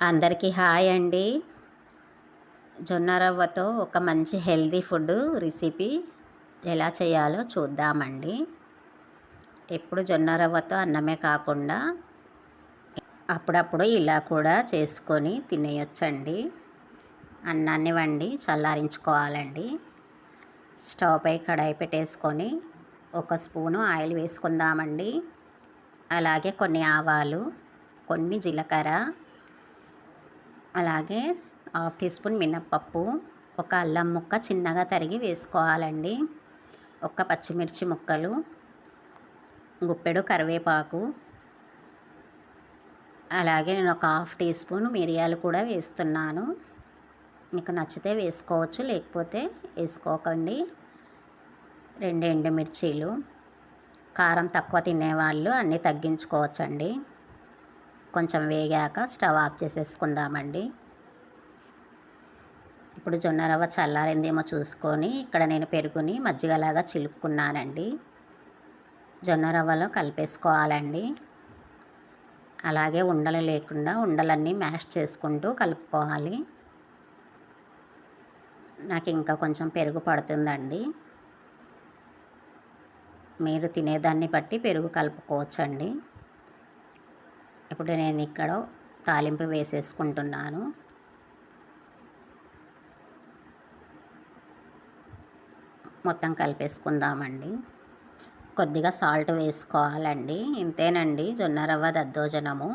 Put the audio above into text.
అందరికీ హాయ్ అండి. జొన్న రవ్వతో ఒక మంచి హెల్దీ ఫుడ్ రెసిపీ ఎలా చేయాలో చూద్దామండి. ఎప్పుడు జొన్న రవ్వతో అన్నమే కాకుండా అప్పుడప్పుడు ఇలా కూడా చేసుకొని తినేయొచ్చండి. అన్నాన్ని వండి చల్లారించుకోవాలండి. స్టవ్ పై కడాయి పెట్టేసుకొని ఒక స్పూను ఆయిల్ వేసుకుందామండి. అలాగే కొన్ని ఆవాలు కొన్ని జీలకర్ర అలాగే హాఫ్ టీ స్పూన్ మినప్పప్పు ఒక అల్లం ముక్క చిన్నగా తరిగి వేసుకోవాలండి. ఒక పచ్చిమిర్చి ముక్కలు గుప్పెడు కరివేపాకు అలాగే నేను ఒక హాఫ్ టీ స్పూన్ మిరియాలు కూడా వేస్తున్నాను. మీకు నచ్చితే వేసుకోవచ్చు లేకపోతే వేసుకోకండి. రెండు ఎండుమిర్చీలు కారం తక్కువ తినేవాళ్ళు అన్నీ తగ్గించుకోవచ్చండి. కొంచెం వేగాక స్టవ్ ఆఫ్ చేసేసుకుందామండి. ఇప్పుడు జొన్న రవ్వ చల్లారిందేమో చూసుకొని ఇక్కడ నేను పెరుగుని మజ్జిగలాగా చిలుక్కున్నానండి. జొన్న రవ్వలో కలిపేసుకోవాలండి. అలాగే ఉండలు లేకుండా ఉండలన్నీ మ్యాష్ చేసుకుంటూ కలుపుకోవాలి. నాకు ఇంకా కొంచెం పెరుగు పడుతుందండి. మీరు తినేదాన్ని బట్టి పెరుగు కలుపుకోవచ్చండి. ఇప్పుడు నేను ఇక్కడ తాలింపు వేసేసుకుంటున్నాను. మొత్తం కలిపేసుకుందామండి. కొద్దిగా సాల్ట్ వేసుకోవాలండి. ఇంతేనండి జొన్న రవ్వ దద్దోజనము.